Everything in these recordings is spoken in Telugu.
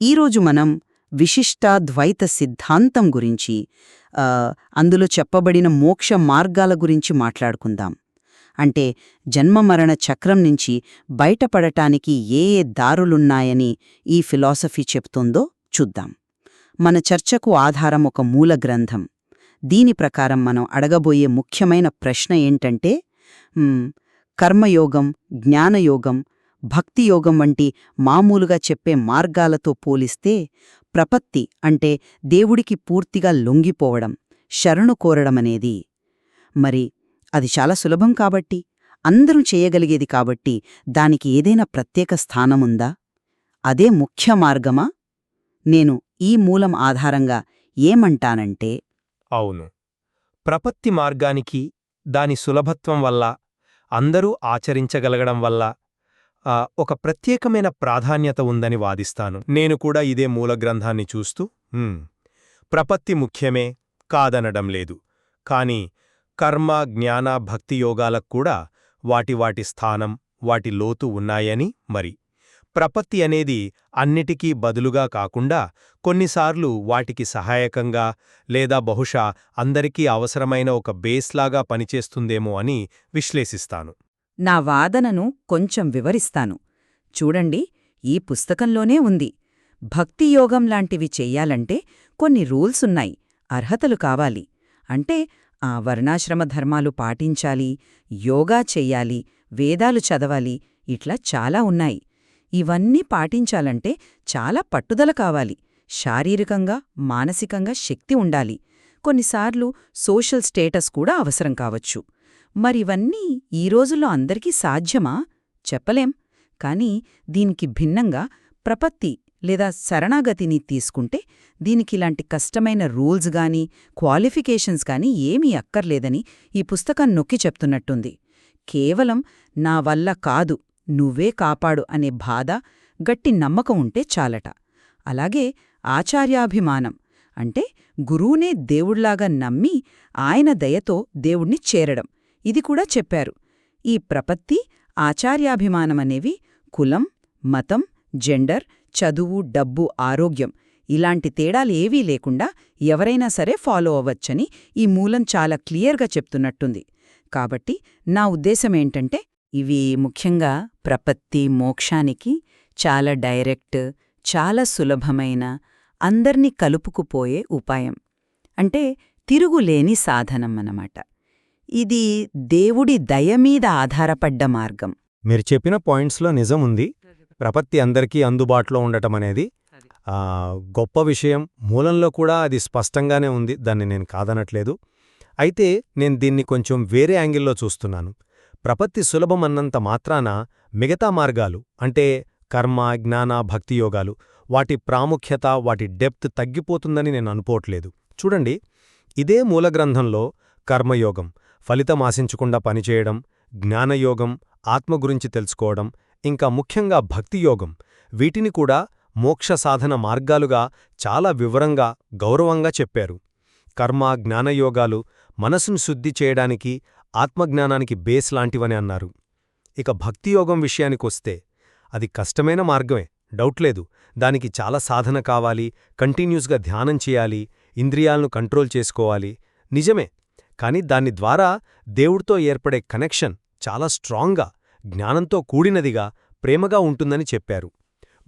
ఈరోజు మనం విశిష్టాద్వైత సిద్ధాంతం గురించి అందులో చెప్పబడిన మోక్ష మార్గాల గురించి మాట్లాడుకుందాం. అంటే జన్మమరణ చక్రం నుంచి బయటపడటానికి ఏ ఏ దారులున్నాయని ఈ ఫిలాసఫీ చెప్తుందో చూద్దాం. మన చర్చకు ఆధారం ఒక మూల గ్రంథం. దీని ప్రకారం మనం అడగబోయే ముఖ్యమైన ప్రశ్న ఏంటంటే కర్మయోగం జ్ఞానయోగం భక్తియోగం వంటి మామూలుగా చెప్పే మార్గాలతో పోలిస్తే ప్రపత్తి అంటే దేవుడికి పూర్తిగా లొంగిపోవడం శరణు కోరడమనేది మరి అది చాలా సులభం కాబట్టి అందరూ చేయగలిగేది కాబట్టి దానికి ఏదైనా ప్రత్యేక స్థానముందా? అదే ముఖ్య మార్గమా? నేను ఈ మూలం ఆధారంగా ఏమంటానంటే అవును. ప్రపత్తి మార్గానికి దాని సులభత్వం వల్ల అందరూ ఆచరించగలగడం వల్ల ఒక ప్రత్యేకమైన ప్రాధాన్యత ఉందని వాదిస్తాను. నేను కూడా ఇదే మూల గ్రంథాన్ని చూస్తూ ప్రపత్తి ముఖ్యమే కాదనడం లేదు. కాని కర్మ జ్ఞాన భక్తి యోగాలకు కూడా వాటి వాటి స్థానం వాటి లోతు ఉన్నాయని మరి. ప్రపత్తి అనేది అన్నిటికీ బదులుగా కాకుండా కొన్నిసార్లు వాటికి సహాయకంగా లేదా బహుశా అందరికీ అవసరమైన ఒక బేస్లాగా పనిచేస్తుందేమో అని విశ్లేషిస్తాను. నా వాదనను కొంచెం వివరిస్తాను. చూడండి ఈ పుస్తకంలోనే ఉంది. భక్తియోగం లాంటివి చెయ్యాలంటే కొన్ని రూల్సున్నాయి అర్హతలు కావాలి. అంటే ఆ వర్ణాశ్రమ ధర్మాలు పాటించాలి యోగా చెయ్యాలి వేదాలు చదవాలి ఇట్లా చాలా ఉన్నాయి. ఇవన్నీ పాటించాలంటే చాలా పట్టుదల కావాలి. శారీరకంగా మానసికంగా శక్తి ఉండాలి. కొన్నిసార్లు సోషల్ స్టేటస్ కూడా అవసరం కావచ్చు. మరివన్నీ ఈ రోజుల్లో అందరికీ సాధ్యమా? చెప్పలేం. కాని దీనికి భిన్నంగా ప్రపత్తి లేదా శరణాగతిని తీసుకుంటే దీనికిలాంటి కష్టమైన రూల్స్ గాని క్వాలిఫికేషన్స్ గాని ఏమీ అక్కర్లేదని ఈ పుస్తకం నొక్కి చెప్తున్నట్టుంది. కేవలం నా వల్ల కాదు నువ్వే కాపాడు అనే బాధ గట్టి నమ్మకం ఉంటే చాలట. అలాగే ఆచార్యాభిమానం అంటే గురువునే దేవుళ్ళాగా నమ్మి ఆయన దయతో దేవుణ్ణి చేరడం. ఇది కూడా చెప్పారు. ఈ ప్రపత్తి ఆచార్యాభిమానమనేవి కులం మతం జెండర్ చదువు డబ్బు ఆరోగ్యం ఇలాంటి తేడాలేవీ లేకుండా ఎవరైనా సరే ఫాలో అవ్వచ్చని ఈ మూలం చాలా క్లియర్గా చెప్తున్నట్టుంది. కాబట్టి నా ఉద్దేశమేంటంటే ఇవి ముఖ్యంగా ప్రపత్తి మోక్షానికి చాలా డైరెక్ట్ చాలా సులభమైన అందర్నీ కలుపుకుపోయే ఉపాయం. అంటే తిరుగులేని సాధనం అన్నమాట. ఇది దేవుడి దయమీద ఆధారపడ్డ మార్గం. మీరు చెప్పిన పాయింట్స్లో నిజం ఉంది. ప్రపత్తి అందరికీ అందుబాటులో ఉండటం అనేది గొప్ప విషయం. మూలంలో కూడా అది స్పష్టంగానే ఉంది. దాన్ని నేను కాదనట్లేదు. అయితే నేను దీన్ని కొంచెం వేరే యాంగిల్లో చూస్తున్నాను. ప్రపత్తి సులభమన్నంత మాత్రాన మిగతా మార్గాలు అంటే కర్మ జ్ఞాన భక్తి యోగాలు వాటి ప్రాముఖ్యత వాటి డెప్త్ తగ్గిపోతుందని నేను అనుకోవట్లేదు. చూడండి ఇదే మూలగ్రంథంలో కర్మయోగం. ఫలితమాశించకుండా పనిచేయడం జ్ఞానయోగం ఆత్మ గురించి తెలుసుకోవడం ఇంకా ముఖ్యంగా భక్తియోగం వీటిని కూడా మోక్ష సాధన మార్గాలుగా చాలా వివరంగా గౌరవంగా చెప్పారు. కర్మ జ్ఞానయోగాలు మనసును శుద్ధి చేయడానికి ఆత్మజ్ఞానానికి బేస్ లాంటివని అన్నారు. ఇక భక్తియోగం విషయానికొస్తే అది కష్టమైన మార్గమే డౌట్ లేదు. దానికి చాలా సాధన కావాలి కంటిన్యూస్గా ధ్యానం చేయాలి ఇంద్రియాలను కంట్రోల్ చేసుకోవాలి. నిజమే కాని దాని ద్వారా దేవుడితో ఏర్పడే కనెక్షన్ చాలా స్ట్రాంగ్గా జ్ఞానంతో కూడినదిగా ప్రేమగా ఉంటుందని చెప్పారు.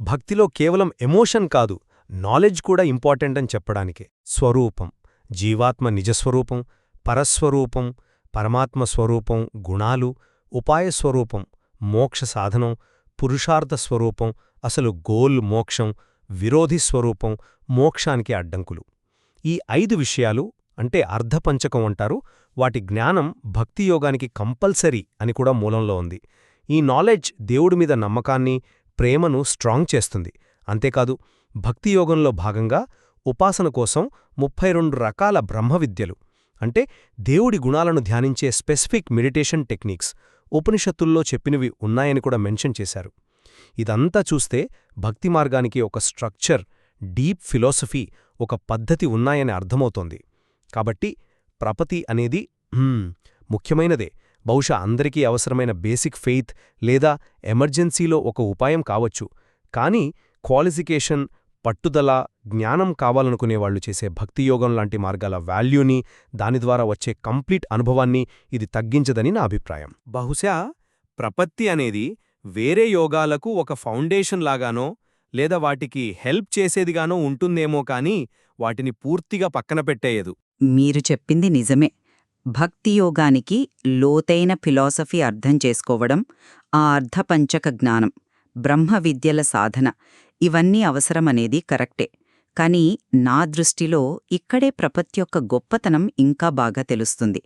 భక్తిలో కేవలం ఎమోషన్ కాదు నాలెడ్జ్ కూడా ఇంపార్టెంట్ అని చెప్పడానికే. స్వరూపం జీవాత్మ నిజస్వరూపం పరస్వరూపం పరమాత్మ స్వరూపం గుణాలు ఉపాయ స్వరూపం మోక్ష సాధనం పురుషార్థ స్వరూపం అసలు గోల్ మోక్షం విరోధి స్వరూపం మోక్షానికి అడ్డంకులు. ఈ ఐదు విషయాలు అంటే అర్ధపంచకం అంటారు. వాటి జ్ఞానం భక్తియోగానికి కంపల్సరీ అని కూడా మూలంలో ఉంది. ఈ నాలెడ్జ్ దేవుడి మీద నమ్మకాన్ని ప్రేమను స్ట్రాంగ్ చేస్తుంది. అంతేకాదు భక్తియోగంలో భాగంగా ఉపాసన కోసం ముప్పై రకాల బ్రహ్మవిద్యలు అంటే దేవుడి గుణాలను ధ్యానించే స్పెసిఫిక్ మెడిటేషన్ టెక్నిక్స్ ఉపనిషత్తుల్లో చెప్పినవి ఉన్నాయని కూడా మెన్షన్ చేశారు. ఇదంతా చూస్తే భక్తి మార్గానికి ఒక స్ట్రక్చర్ డీప్ ఫిలాసఫీ ఒక పద్ధతి ఉన్నాయని అర్థమవుతోంది. కాబట్టి ప్రపతి అనేది ముఖ్యమైనదే. బహుశా అందరికీ అవసరమైన బేసిక్ ఫెయిత్ లేదా ఎమర్జెన్సీలో ఒక ఉపాయం కావచ్చు. కానీ క్వాలిఫికేషన్ పట్టుదల జ్ఞానం కావాలనుకునేవాళ్ళు చేసే భక్తియోగం లాంటి మార్గాల వాల్యూని దాని ద్వారా వచ్చే కంప్లీట్ అనుభవాన్ని ఇది తగ్గించదని నా అభిప్రాయం. బహుశా ప్రపత్తి అనేది వేరే యోగాలకు ఒక ఫౌండేషన్ లాగానో లేదా వాటికి హెల్ప్ చేసేదిగానో ఉంటుందేమో కానీ వాటిని పూర్తిగా పక్కన పెట్టేయదు. మీరు చెప్పింది నిజమే. భక్తి యోగానికి లోతైన ఫిలాసఫీ అర్థం చేసుకోవడం ఆ అర్ధపంచక జ్ఞానం బ్రహ్మ విద్యల సాధన ఇవన్నీ అవసరమనేది కరెక్టే. కానీ నా దృష్టిలో ఇక్కడే ప్రపత్తి యొక్క గొప్పతనం ఇంకా బాగా తెలుస్తుంది.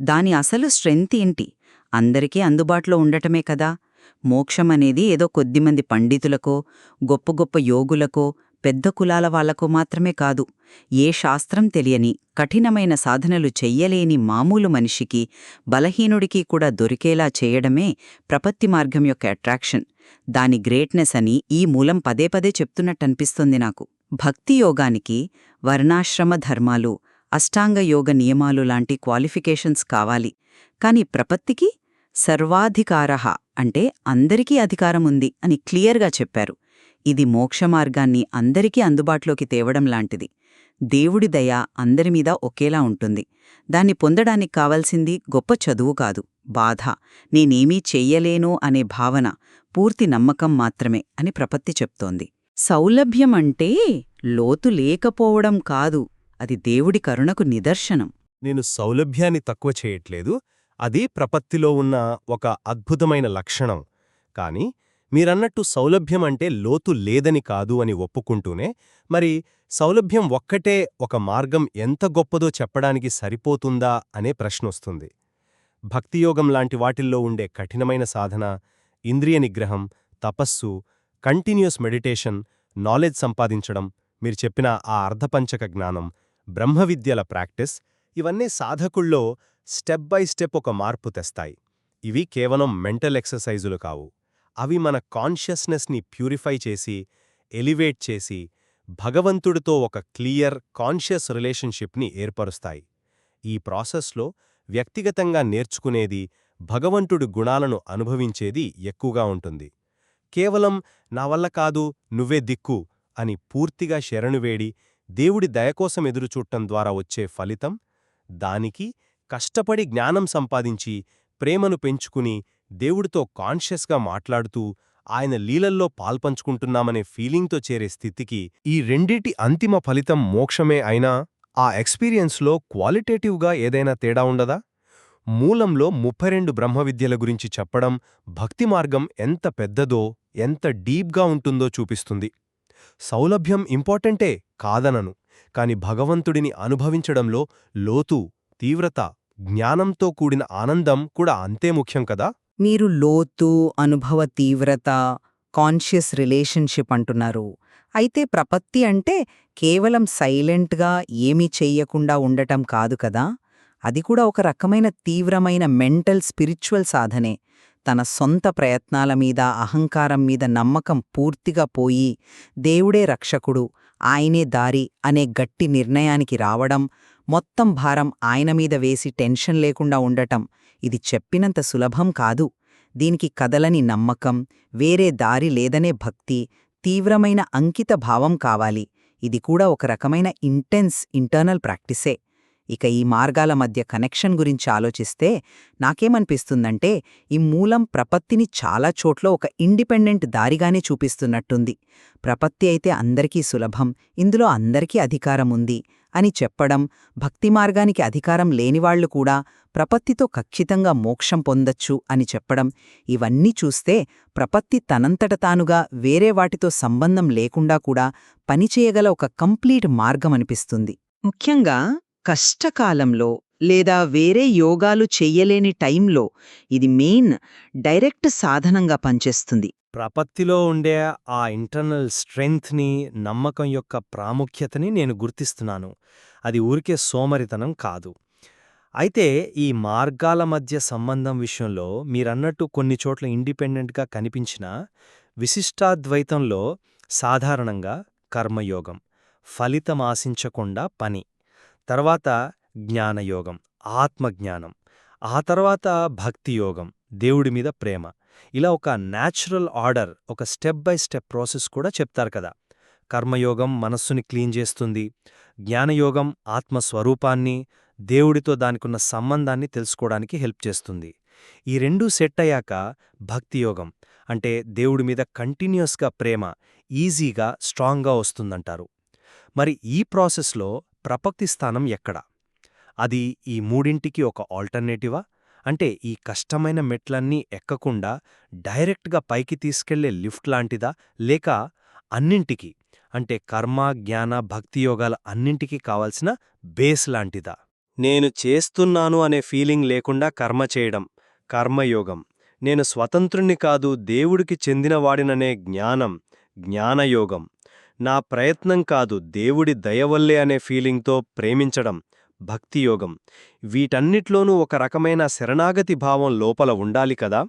దాని అసలు స్ట్రెంత్ ఏంటి? అందరికీ అందుబాటులో ఉండటమే కదా. మోక్షమనేది ఏదో కొద్దిమంది పండితులకో గొప్ప గొప్ప యోగులకో పెద్ద కులాల వాళ్ళకు మాత్రమే కాదు ఏ శాస్త్రం తెలియని కఠినమైన సాధనలు చెయ్యలేని మామూలు మనిషికి బలహీనుడికి కూడా దొరికేలా చేయడమే ప్రపత్తి మార్గం యొక్క అట్రాక్షన్. దాని గ్రేట్నెస్ అని ఈ మూలం పదే పదే చెప్తున్నట్టనిపిస్తుంది నాకు. భక్తి యోగానికి వర్ణాశ్రమ ధర్మాలు అష్టాంగ యోగ నియమాలు లాంటి క్వాలిఫికేషన్స్ కావాలి. కాని ప్రపత్తికి సర్వాధికారహ అంటే అందరికీ అధికారం ఉంది అని క్లియర్గా చెప్పారు. ఇది మోక్షమార్గాన్ని అందరికీ అందుబాటులోకి తేవడం లాంటిది. దేవుడి దయ అందరిమీద ఒకేలా ఉంటుంది. దాన్ని పొందడానికి కావలసింది గొప్ప చదువు కాదు బాధ. నేనేమీ చెయ్యలేను అనే భావన పూర్తి నమ్మకం మాత్రమే అని ప్రపత్తి చెప్తోంది. సౌలభ్యం అంటే లోతు లేకపోవడం కాదు అది దేవుడి కరుణకు నిదర్శనం. నేను సౌలభ్యాన్ని తక్కువ చేయట్లేదు అది ప్రపత్తిలో ఉన్న ఒక అద్భుతమైన లక్షణం. కాని మీరన్నట్టు సౌలభ్యం అంటే లోతు లేదని కాదు అని ఒప్పుకుంటూనే మరి సౌలభ్యం ఒక్కటే ఒక మార్గం ఎంత గొప్పదో చెప్పడానికి సరిపోతుందా అనే ప్రశ్నొస్తుంది. భక్తియోగం లాంటి వాటిల్లో ఉండే కఠినమైన సాధన ఇంద్రియ నిగ్రహం తపస్సు కంటిన్యూస్ మెడిటేషన్ నాలెడ్జ్ సంపాదించడం మీరు చెప్పిన ఆ అర్ధపంచక జ్ఞానం బ్రహ్మవిద్యల ప్రాక్టీస్ ఇవన్నీ సాధకుల్లో స్టెప్ బై స్టెప్ ఒక మార్పు తెస్తాయి. ఇవి కేవలం మెంటల్ ఎక్సర్సైజులు కావు. అవి మన కాన్షియస్నెస్ని ప్యూరిఫై చేసి ఎలివేట్ చేసి భగవంతుడితో ఒక క్లియర్ కాన్షియస్ రిలేషన్షిప్ని ఏర్పరుస్తాయి. ఈ ప్రాసెస్లో వ్యక్తిగతంగా నేర్చుకునేది భగవంతుడి గుణాలను అనుభవించేది ఎక్కువగా ఉంటుంది. కేవలం నా వల్ల కాదు నువ్వే దిక్కు అని పూర్తిగా శరణువేడి దేవుడి దయకోసం ఎదురుచూడటం ద్వారా వచ్చే ఫలితం దానికి కష్టపడి జ్ఞానం సంపాదించి ప్రేమను పెంచుకుని దేవుడితో కాన్షియస్గా మాట్లాడుతూ ఆయన లీలల్లో పాల్పంచుకుంటున్నామనే ఫీలింగ్తో చేరే స్థితికి ఈ రెండిటి అంతిమ ఫలితం మోక్షమే అయినా ఆ ఎక్స్పీరియన్స్లో క్వాలిటేటివ్గా ఏదైనా తేడా ఉండదా? మూలంలో ముప్పై రెండు బ్రహ్మవిద్యల గురించి చెప్పడం భక్తి మార్గం ఎంత పెద్దదో ఎంత డీప్గా ఉంటుందో చూపిస్తుంది. సౌలభ్యం ఇంపార్టెంటే కాదనను కాని భగవంతుడిని అనుభవించడంలో లోతు తీవ్రత జ్ఞానంతో కూడిన ఆనందం కూడా అంతే ముఖ్యం కదా? మీరు లోతు అనుభవ తీవ్రత కాన్షియస్ రిలేషన్షిప్ అంటున్నారు. అయితే ప్రపత్తి అంటే కేవలం సైలెంట్గా ఏమీ చెయ్యకుండా ఉండటం కాదు కదా? అది కూడా ఒక రకమైన తీవ్రమైన మెంటల్ స్పిరిచువల్ సాధనే. తన సొంత ప్రయత్నాల మీద అహంకారం మీద నమ్మకం పూర్తిగా పోయి దేవుడే రక్షకుడు ఆయనే దారి అనే గట్టి నిర్ణయానికి రావడం మొత్తం భారం ఆయన మీద వేసి టెన్షన్ లేకుండా ఉండటం ఇది చెప్పినంత సులభం కాదు. దీనికి కదలని నమ్మకం వేరే దారి లేదనే భక్తి తీవ్రమైన అంకిత భావం కావాలి. ఇది కూడా ఒక రకమైన ఇంటెన్స్ ఇంటర్నల్ ప్రాక్టీసే. ఇక ఈ మార్గాల మధ్య కనెక్షన్ గురించి ఆలోచిస్తే నాకేమనిపిస్తుందంటే ఈ మూలం ప్రపత్తిని చాలా చోట్ల ఒక ఇండిపెండెంట్ దారిగానే చూపిస్తున్నట్టుంది. ప్రపత్తి అయితే అందరికీ సులభం ఇందులో అందరికీ అధికారం ఉంది అని చెప్పడం భక్తి మార్గానికి అధికారం లేనివాళ్ళు కూడా ప్రపత్తితో ఖచ్చితంగా మోక్షం పొందొచ్చు అని చెప్పడం ఇవన్నీ చూస్తే ప్రపత్తి తనంతట తానుగా వేరే వాటితో సంబంధం లేకుండా కూడా పనిచేయగల ఒక కంప్లీట్ మార్గమనిపిస్తుంది ముఖ్యంగా కష్టకాలంలో లేదా వేరే యోగాలు చెయ్యలేని టైంలో ఇది మెయిన్ డైరెక్ట్ సాధనంగా పనిచేస్తుంది. ప్రపత్తిలో ఉండే ఆ ఇంటర్నల్ స్ట్రెంగ్త్ని నమ్మకం యొక్క ప్రాముఖ్యతని నేను గుర్తిస్తున్నాను. అది ఊరికే సోమరితనం కాదు. అయితే ఈ మార్గాల మధ్య సంబంధం విషయంలో మీరన్నట్టు కొన్ని చోట్ల ఇండిపెండెంట్గా కనిపించిన విశిష్టాద్వైతంలో సాధారణంగా కర్మయోగం ఫలితం ఆశించకుండా పని తర్వాత జ్ఞానయోగం ఆత్మజ్ఞానం ఆ తర్వాత భక్తియోగం దేవుడి మీద ప్రేమ. ఇలా ఒక న్యాచురల్ ఆర్డర్ ఒక స్టెప్ బై స్టెప్ ప్రాసెస్ కూడా చెప్తారు కదా. కర్మయోగం మనస్సుని క్లీన్ చేస్తుంది. జ్ఞానయోగం ఆత్మస్వరూపాన్ని దేవుడితో దానికున్న సంబంధాన్ని తెలుసుకోవడానికి హెల్ప్ చేస్తుంది. ఈ రెండూ సెట్ అయ్యాక భక్తియోగం అంటే దేవుడి మీద కంటిన్యూస్గా ప్రేమ ఈజీగా స్ట్రాంగ్గా వస్తుందంటారు. మరి ఈ ప్రాసెస్లో ప్రపక్తి స్థానం ఎక్కడ? అది ఈ మూడింటికి ఒక ఆల్టర్నేటివా? అంటే ఈ కష్టమైన మెట్లన్నీ ఎక్కకుండా డైరెక్ట్గా పైకి తీసుకెళ్ళే లిఫ్ట్ లాంటిదా? లేక అన్నింటికి? అంటే కర్మ జ్ఞాన భక్తియోగాల అన్నింటికీ కావలసిన బేస్ లాంటిదా? నేను చేస్తున్నాను అనే ఫీలింగ్ లేకుండా కర్మ చేయడం కర్మయోగం. నేను స్వతంత్రుణ్ణి కాదు దేవుడికి చెందినవాడిననే జ్ఞానం జ్ఞానయోగం. నా ప్రయత్నం కాదు దేవుడి దయవల్లే అనే ఫీలింగ్తో ప్రేమించడం భక్తియోగం. వీటన్నిట్లోనూ ఒక రకమైన శరణాగతి భావం లోపల ఉండాలి కదా?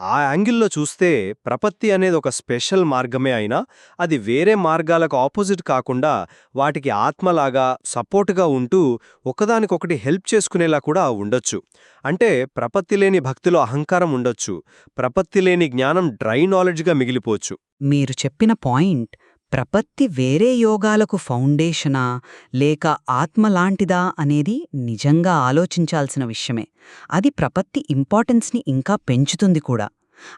ఆ యాంగిల్లో చూస్తే ప్రపత్తి అనేది ఒక స్పెషల్ మార్గమే అయినా అది వేరే మార్గాలకు ఆపోజిట్ కాకుండా వాటికి ఆత్మలాగా సపోర్టుగా ఉంటూ ఒకదానికొకటి హెల్ప్ చేసుకునేలా కూడా ఉండొచ్చు. అంటే ప్రపత్తి లేని భక్తిలో అహంకారం ఉండొచ్చు. ప్రపత్తి లేని జ్ఞానం డ్రై నాలెడ్జ్గా మిగిలిపోవచ్చు. మీరు చెప్పిన పాయింట్ ప్రపత్తి వేరే యోగాలకు ఫౌండేషనా లేక ఆత్మలాంటిదా అనేది నిజంగా ఆలోచించాల్సిన విషయమే. అది ప్రపత్తి ఇంపార్టెన్స్ని ఇంకా పెంచుతుంది కూడా.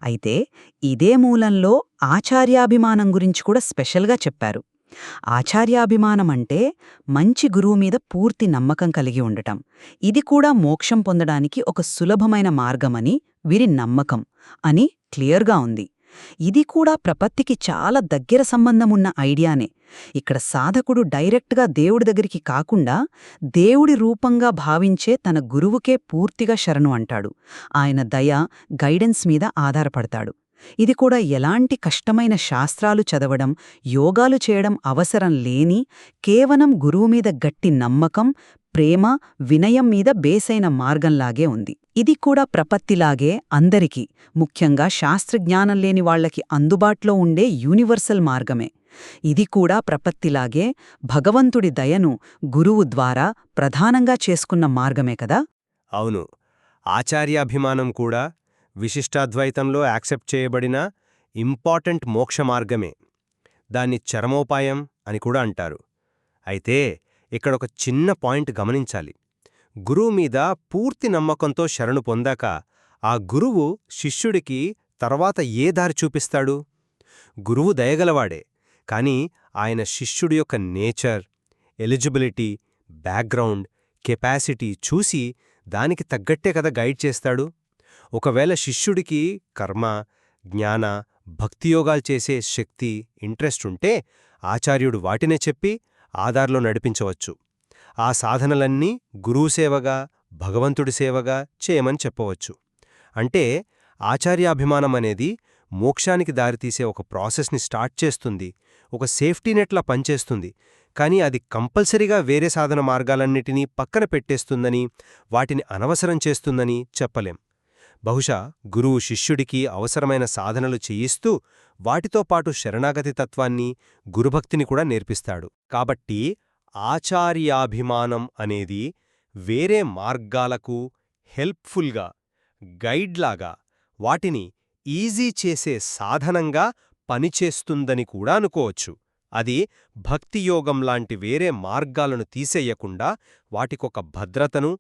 అయితే ఇదే మూలంలో ఆచార్యాభిమానం గురించి కూడా స్పెషల్గా చెప్పారు. ఆచార్యాభిమానం అంటే మంచి గురువు మీద పూర్తి నమ్మకం కలిగి ఉండటం. ఇది కూడా మోక్షం పొందడానికి ఒక సులభమైన మార్గమని వీరి నమ్మకం అని క్లియర్గా ఉంది. ఇది కూడా ప్రపత్తికి చాలా దగ్గర సంబంధమున్న ఐడియానే. ఇక్కడ సాధకుడు డైరెక్ట్గా దేవుడి దగ్గరికి కాకుండా దేవుడి రూపంగా భావించే తన గురువుకే పూర్తిగా శరణు అంటాడు. ఆయన దయ గైడెన్స్ మీద ఆధారపడతాడు. ఇది కూడా ఎలాంటి కష్టమైన శాస్త్రాలు చదవడం యోగాలు చేయడం అవసరం లేని కేవలం గురువు మీద గట్టి నమ్మకం ప్రేమ వినయం మీద బేసైన మార్గంలాగే ఉంది. ఇది కూడా ప్రపత్తిలాగే అందరికీ ముఖ్యంగా శాస్త్రజ్ఞానం లేని వాళ్ళకి అందుబాట్లో ఉండే యూనివర్సల్ మార్గమే. ఇది కూడా ప్రపత్తిలాగే భగవంతుడి దయను గురువు ద్వారా ప్రధానంగా చేసుకున్న మార్గమే కదా? అవును. ఆచార్యాభిమానం కూడా విశిష్టాద్వైతంలో యాక్సెప్ట్ చేయబడిన ఇంపార్టెంట్ మోక్ష మార్గమే. దాన్ని చరమోపాయం అని కూడా అంటారు. అయితే ఇక్కడొక చిన్న పాయింట్ గమనించాలి. గురువు మీద పూర్తి నమ్మకంతో శరణు పొందాక ఆ గురువు శిష్యుడికి తర్వాత ఏ దారి చూపిస్తాడు? గురువు దయగలవాడే కాని ఆయన శిష్యుడి యొక్క నేచర్ ఎలిజిబిలిటీ బ్యాక్గ్రౌండ్ కెపాసిటీ చూసి దానికి తగ్గట్టే కదా గైడ్ చేస్తాడు? ఒకవేళ శిష్యుడికి కర్మ జ్ఞాన భక్తియోగాలు చేసే శక్తి ఇంట్రెస్ట్ ఉంటే ఆచార్యుడు వాటినే చెప్పి ఆధార్లో నడిపించవచ్చు. ఆ సాధనలన్నీ గురువుసేవగా భగవంతుడి సేవగా చేయమని చెప్పవచ్చు. అంటే ఆచార్యాభిమానమనేది మోక్షానికి దారితీసే ఒక ప్రాసెస్ని స్టార్ట్ చేస్తుంది ఒక సేఫ్టీ నెట్లా పనిచేస్తుంది కానీ అది కంపల్సరీగా వేరే సాధన మార్గాలన్నిటినీ పక్కన పెట్టేస్తుందని వాటిని అనవసరం చేస్తుందని చెప్పలేం. బహుశా గురువు శిష్యుడికి అవసరమైన సాధనలు చేయిస్తూ వాటితో పాటు శరణాగతి తత్వాన్ని గురుభక్తిని కూడా నేర్పిస్తాడు. కాబట్టి ఆచార్యాభిమానం అనేది వేరే మార్గాలకు హెల్ప్ఫుల్గా గైడ్లాగా వాటిని ఈజీ చేసే సాధనంగా పనిచేస్తుందని కూడా అనుకోవచ్చు. అది భక్తియోగం లాంటి వేరే మార్గాలను తీసేయకుండా వాటికొక భద్రతను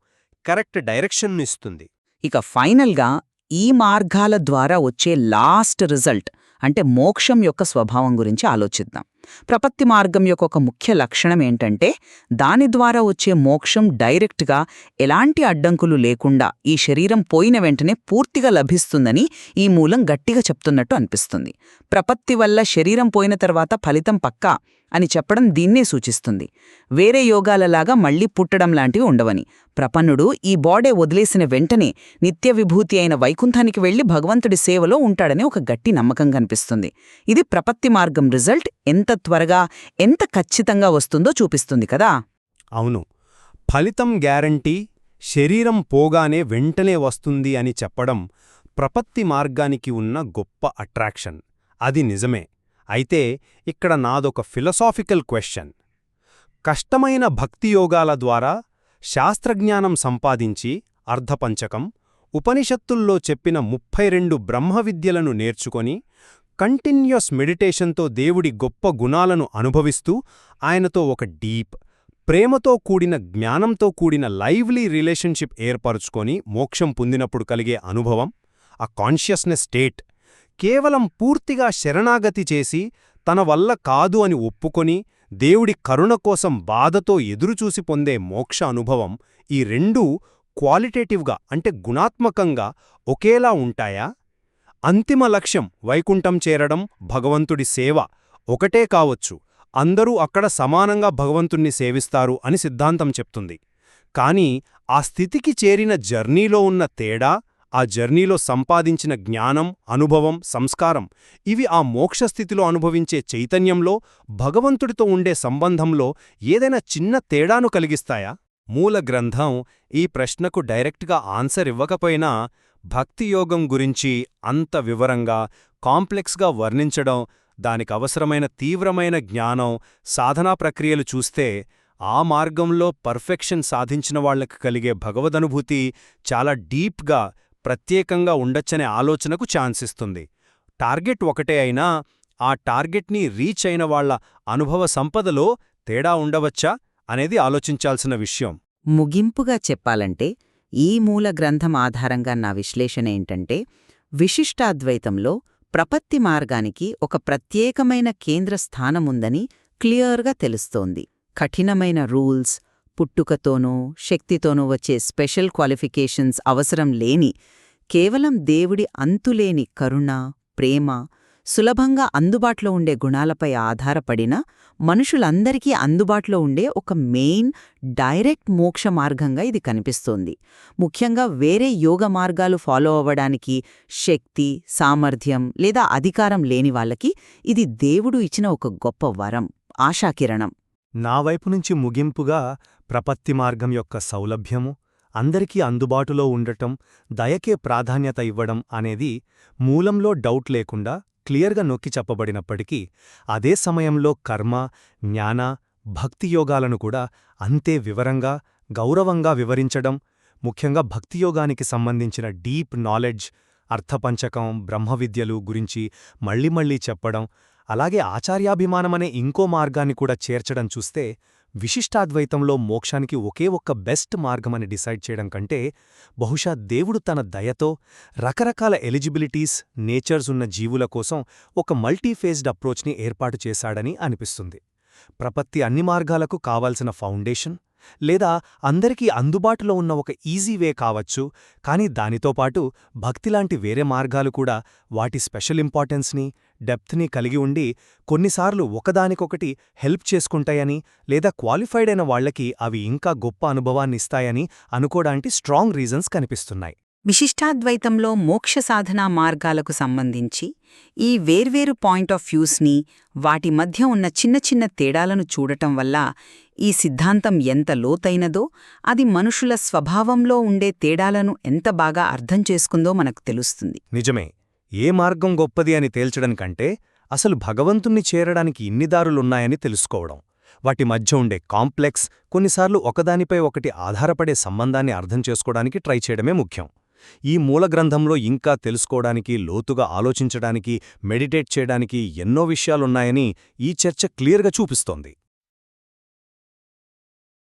కరెక్ట్ డైరెక్షన్ను ఇస్తుంది. ఇక ఫైనల్గా ఈ మార్గాల ద్వారా వచ్చే లాస్ట్ రిజల్ట్ అంటే మోక్షం యొక్క స్వభావం గురించి ఆలోచిద్దాం. ప్రపత్తి మార్గం యొక్క ఒక ముఖ్య లక్షణం ఏంటంటే దాని ద్వారా వచ్చే మోక్షం డైరెక్ట్గా ఎలాంటి అడ్డంకులు లేకుండా ఈ శరీరం పోయిన వెంటనే పూర్తిగా లభిస్తుందని ఈ మూలం గట్టిగా చెప్తున్నట్టు అనిపిస్తుంది. ప్రపత్తి వల్ల శరీరం పోయిన తర్వాత ఫలితం పక్కా? అని చెప్పడం దీన్నే సూచిస్తుంది. వేరే యోగాలలాగా మళ్ళీ పుట్టడం లాంటివి ఉండవని. ప్రపన్నుడు ఈ బాడే వదిలేసిన వెంటనే నిత్య విభూతి అయిన వైకుంఠానికి వెళ్ళి భగవంతుడి సేవలో ఉంటాడని ఒక గట్టి నమ్మకం కనిపిస్తుంది. ఇది ప్రపత్తి మార్గం రిజల్ట్ ఎంత త్వరగా ఎంత ఖచ్చితంగా వస్తుందో చూపిస్తుంది కదా! అవును. ఫలితం గ్యారంటీ శరీరం పోగానే వెంటనే వస్తుంది అని చెప్పడం ప్రపత్తి మార్గానికి ఉన్న గొప్ప అట్రాక్షన్. అది నిజమే. అయితే ఇక్కడ నాదొక ఫిలసాఫికల్ క్వశ్చన్ కష్టమైన భక్తియోగాల ద్వారా శాస్త్రజ్ఞానం సంపాదించి అర్ధపంచకం ఉపనిషత్తుల్లో చెప్పిన ముప్పై రెండు బ్రహ్మవిద్యలను నేర్చుకొని కంటిన్యూస్ మెడిటేషన్తో దేవుడి గొప్ప గుణాలను అనుభవిస్తూ ఆయనతో ఒక డీప్ ప్రేమతో కూడిన జ్ఞానంతో కూడిన లైవ్లీ రిలేషన్షిప్ ఏర్పరుచుకొని మోక్షం పొందినప్పుడు కలిగే అనుభవం ఆ కాన్షియస్నెస్ స్టేట్ కేవలం పూర్తిగా శరణాగతి చేసి తన వల్ల కాదు అని ఒప్పుకొని దేవుడి కరుణ కోసం బాధతో ఎదురుచూసి పొందే మోక్ష అనుభవం ఈ రెండూ క్వాలిటేటివ్గా అంటే గుణాత్మకంగా ఒకేలా ఉంటాయా? అంతిమ లక్ష్యం వైకుంఠం చేరడం భగవంతుడి సేవ ఒకటే కావచ్చు. అందరూ అక్కడ సమానంగా భగవంతుణ్ణి సేవిస్తారు అని సిద్ధాంతం చెప్తుంది. కాని ఆ స్థితికి చేరిన జర్నీలో ఉన్న తేడా ఆ జర్నీలో సంపాదించిన జ్ఞానం అనుభవం సంస్కారం ఇవి ఆ మోక్షస్థితిలో అనుభవించే చైతన్యంలో భగవంతుడితో ఉండే సంబంధంలో ఏదైనా చిన్న తేడాను కలిగిస్తాయా? మూల గ్రంథం ఈ ప్రశ్నకు డైరెక్ట్గా ఆన్సర్ ఇవ్వకపోయినా భక్తియోగం గురించి అంత వివరంగా కాంప్లెక్స్గా వర్ణించడం దానికవసరమైన తీవ్రమైన జ్ఞానం సాధనా ప్రక్రియలు చూస్తే ఆ మార్గంలో పర్ఫెక్షన్ సాధించిన వాళ్ళకు కలిగే భగవదనుభూతి చాలా డీప్గా ప్రత్యేకంగా ఉండొచ్చనే ఆలోచనకు ఛాన్సిస్తుంది. టార్గెట్ ఒకటే అయినా ఆ టార్గెట్ని రీచ్ అయిన వాళ్ళ అనుభవ సంపదలో తేడా ఉండవచ్చా అనేది ఆలోచించాల్సిన విషయం. ముగింపుగా చెప్పాలంటే ఈ మూల గ్రంథం ఆధారంగా నా విశ్లేషణ ఏంటంటే విశిష్టాద్వైతంలో ప్రపత్తి మార్గానికి ఒక ప్రత్యేకమైన కేంద్ర స్థానముందని క్లియర్గా తెలుస్తోంది. కఠినమైన రూల్స్ పుట్టుకతోనో శక్తితోనో వచ్చే స్పెషల్ క్వాలిఫికేషన్స్ అవసరం లేని కేవలం దేవుడి అంతులేని కరుణ ప్రేమ సులభంగా అందుబాటులో ఉండే గుణాలపై ఆధారపడిన మనుషులందరికీ అందుబాటులో ఉండే ఒక మెయిన్ డైరెక్ట్ మోక్ష మార్గంగా ఇది కనిపిస్తోంది. ముఖ్యంగా వేరే యోగ మార్గాలు ఫాలో అవ్వడానికి శక్తి సామర్థ్యం లేదా అధికారం లేని వాళ్ళకి ఇది దేవుడు ఇచ్చిన ఒక గొప్ప వరం ఆశాకిరణం. నా వైపు నుంచి ముగింపుగా ప్రపత్తి మార్గం యొక్క సౌలభ్యము అందరికీ అందుబాటులో ఉండటం దయకే ప్రాధాన్యత ఇవ్వడం అనేది మూలంలో డౌట్ లేకుండా క్లియర్గా నొక్కి చెప్పబడినప్పటికీ అదే సమయంలో కర్మ జ్ఞాన భక్తియోగాలను కూడా అంతే వివరంగా గౌరవంగా వివరించడం ముఖ్యంగా భక్తియోగానికి సంబంధించిన డీప్ నాలెడ్జ్ అర్థపంచకం బ్రహ్మవిద్యలు గురించి మళ్ళీ మళ్ళీ చెప్పడం అలాగే ఆచార్యాభిమానమనే ఇంకో మార్గాన్ని కూడా చేర్చడం చూస్తే విశిష్టాద్వైతంలో మోక్షానికి ఒకే ఒక్క బెస్ట్ మార్గమని డిసైడ్ చేయడం కంటే బహుశా దేవుడు తన దయతో రకరకాల ఎలిజిబిలిటీస్ నేచర్స్ ఉన్న జీవుల కోసం ఒక మల్టీఫేజ్డ్ అప్రోచ్ని ఏర్పాటు చేశాడని అనిపిస్తుంది. ప్రపత్తి అన్ని మార్గాలకు కావాల్సిన ఫౌండేషన్ లేదా అందరికీ అందుబాటులో ఉన్న ఒక ఈజీ వే కావచ్చు కానీ దానితో పాటు భక్తిలాంటి వేరే మార్గాలు కూడా వాటి స్పెషల్ ఇంపార్టెన్స్ని డెప్త్ని కలిగి ఉండి కొన్నిసార్లు ఒకదానికొకటి హెల్ప్ చేసుకుంటాయని లేదా క్వాలిఫైడ్ అయిన వాళ్ళకి అవి ఇంకా గొప్ప అనుభవాన్నిస్తాయని అనుకోడానికి స్ట్రాంగ్ రీజన్స్ కనిపిస్తున్నాయి. విశిష్టాద్వైతంలో మోక్ష సాధనా మార్గాలకు సంబంధించి ఈ వేర్వేరు పాయింట్ ఆఫ్ వ్యూస్ని వాటి మధ్య ఉన్న చిన్న చిన్న తేడాలను చూడటం వల్ల ఈ సిద్ధాంతం ఎంత లోతైనదో అది మనుషుల స్వభావంలో ఉండే తేడాలను ఎంత బాగా అర్థం చేసుకుందో మనకు తెలుస్తుంది. నిజమే. ఏ మార్గం గొప్పది అని తేల్చడం కంటే అసలు భగవంతుణ్ణి చేరడానికి ఇన్ని దారులున్నాయని తెలుసుకోవడం. వాటి మధ్య ఉండే కాంప్లెక్స్ కొన్నిసార్లు ఒకదానిపై ఒకటి ఆధారపడే సంబంధాన్ని అర్థం చేసుకోవడానికి ట్రై చేయడమే ముఖ్యం. ఈ మూలగ్రంథంలో ఇంకా తెలుసుకోవడానికి లోతుగా ఆలోచించడానికి మెడిటేట్ చేయడానికి ఎన్నో విషయాలున్నాయని ఈ చర్చ క్లియర్గా చూపిస్తోంది.